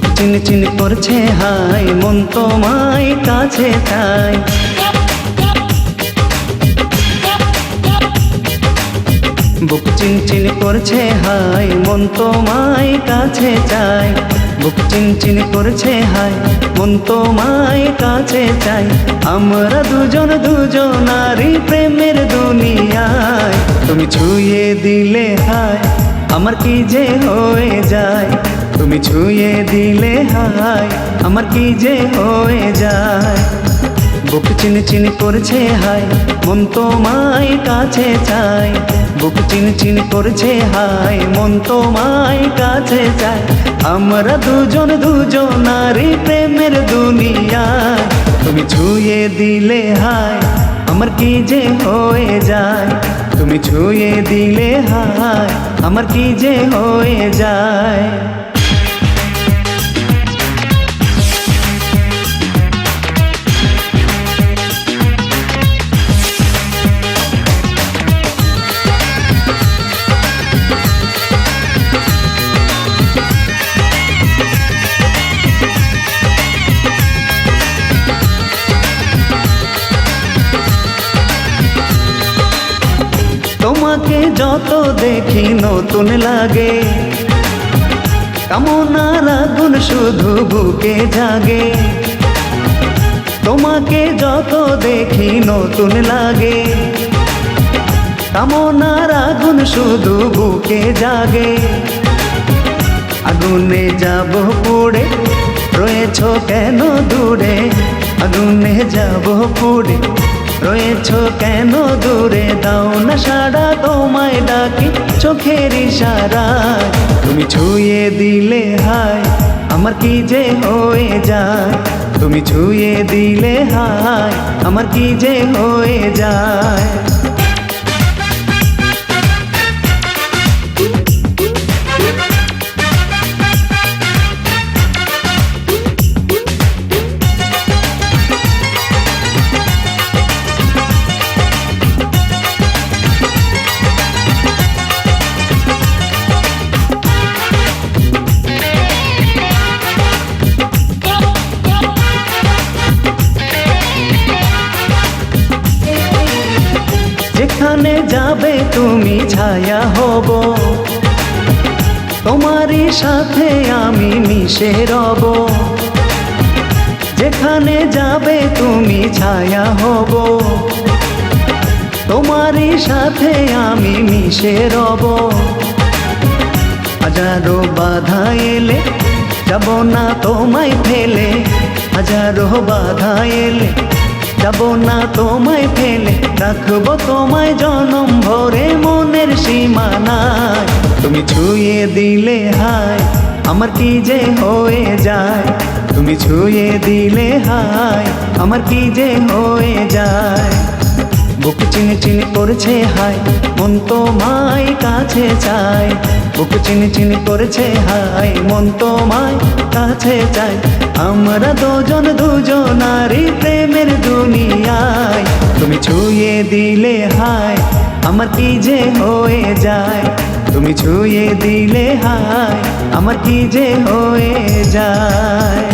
চিনচিন করছে হাই মন তোমায় কাছে তাই বুক চিনচিন করছে হাই মন তোমায় কাছে চাই বুক চিনচিন করছে হাই মন তোমায় কাছে চাই আমরা দুজন দুজনারই প্রেমের দুনিয়ায়। তুমি ছুঁয়ে দিলে হাই আমার কি যে হয়ে যায়? তুমি ছুঁয়ে দিলে হাই আমার কি যে হয়ে যায়? বুক চিন চিন করছে হাই মন তোমায় কাছে চাই বুক চিন চিন করছে হাই মন তো তোমায় কাছে চাই আমরা দুজন দুজনারই প্রেমের দুনিয়া। তুমি ছুঁয়ে দিলে হাই আমার কি যে হয়ে যায়? তুমি ছুঁয়ে দিলে হাই আমার কি যে হয়ে যায়? তোমাকে যত দেখি নতুন লাগে। কামনার আগুন শুধু বুকে জাগে। তোমাকে যত দেখি নতুন লাগে। কামনার আগুন শুধু বুকে জাগে। আগুনে যাব পুড়ে, রয়েছ কেন দূরে? আগুনে যাব পুড়ে। রয়েছ কেন দূরে? দাও না সারা তোমায় ডাকি চোখের ইশারা। তুমি ছুঁয়ে দিলে হায়, আমার কি যে হয়ে যায়? তুমি ছুঁয়ে দিলে হায়, আমার কি যে হয়ে যায়? যেখানে যাবে তুমি ছায়া হব। তোমারই সাথে আমি মিশে রব। যেখানে যাবে তুমি ছায়া হব। তোমারই সাথে আমি মিশে রব। হাজারো বাধা এলে যাব না তোমায় ফেলে। হাজারো বাধা এলে যাব না তোমায় ফেলে, রাখব তোমায় জনম ভরে মনের সীমানায়। তুমি ছুঁয়ে দিলে হায়, আমার কি যে হয়ে যায়? তুমি ছুঁয়ে দিলে হায়, আমার কি যে হয়ে যায়? বুক চিন চিন করছে, হায়, মন তো তোমায় কাছে চায়। বুক চিন চিন করছে, হায়, মন তো তোমায় কাছে চায়। আমরা দুজন দুজনারই প্রেমের দুনিয়ায়। তুমি ছুঁয়ে দিলে, হায়, আমার কি যে হয়ে যায়? তুমি ছুঁয়ে দিলে, হায়, আমার কি যে হয়ে যায়?